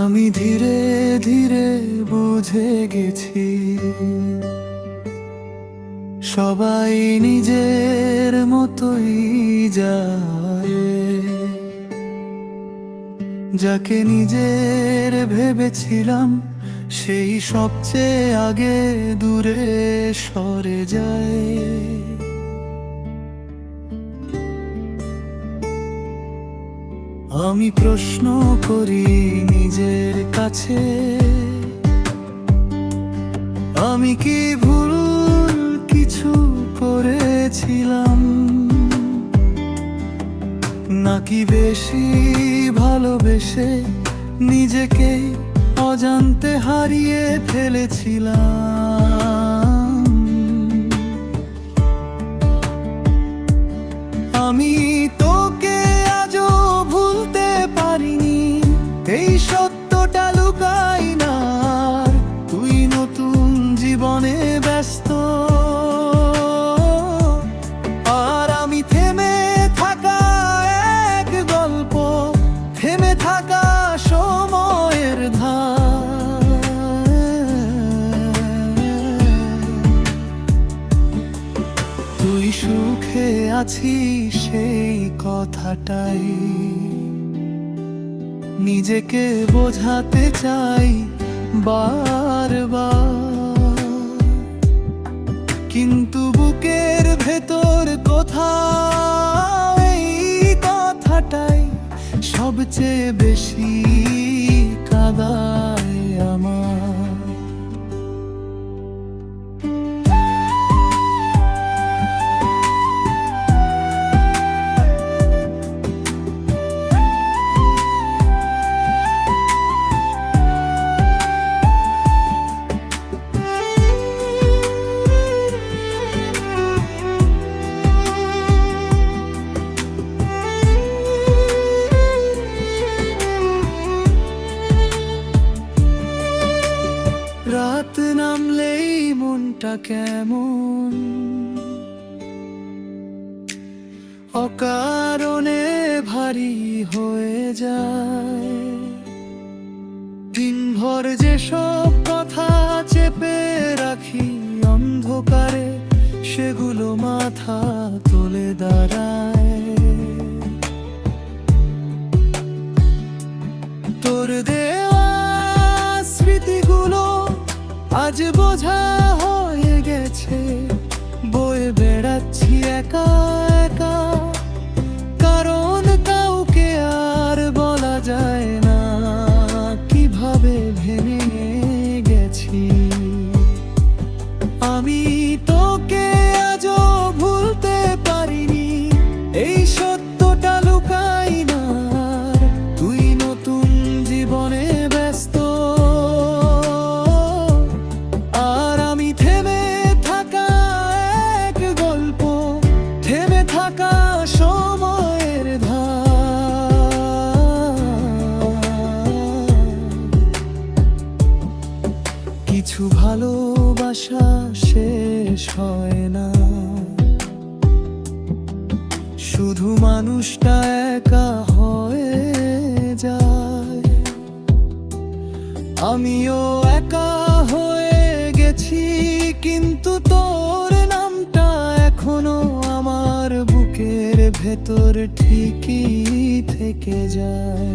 আমি ধীরে ধীরে বুঝে গেছি, সবাই নিজের মতোই যায়। যাকে নিজের ভেবেছিলাম, সেই সবচেয়ে আগে দূরে সরে যায়। আমি প্রশ্ন করি নিজের কাছে। আমি কি ভুল কিছু করেছিলাম? নাকি বেশি ভালোবেসে নিজেকে অজান্তে হারিয়ে ফেলেছিলাম? আছিস সেই কথাটাই। নিজেকে বোঝাতে চাই বারবার। কিন্তু বুকের ভেতর কোথাও এই কথাটাই সবচেয়ে বেশি কাদায় রাত নামলেই মনটা কেমন? অকারণে ভারী হয়ে যায়। দিনভর যেসব কথা চেপে রাখি অন্ধকারে, সেগুলো মাথা তোলে দাঁড়ায়। আজ বোঝা হয়ে গেছে বয়ে বেড়াচ্ছি একা একা। কারণ কাউকে আর বলা যায় না, কীভাবে ভেঙে গেছি। আমি তোকে কিছু ভালোবাসা শেষ হয় না। শুধু মানুষটা একা হয়ে যায়। আমিও একা হয়ে গেছি, কিন্তু তোর নামটা এখনও আমার বুকের ভেতর ঠিকই থেকে যায়।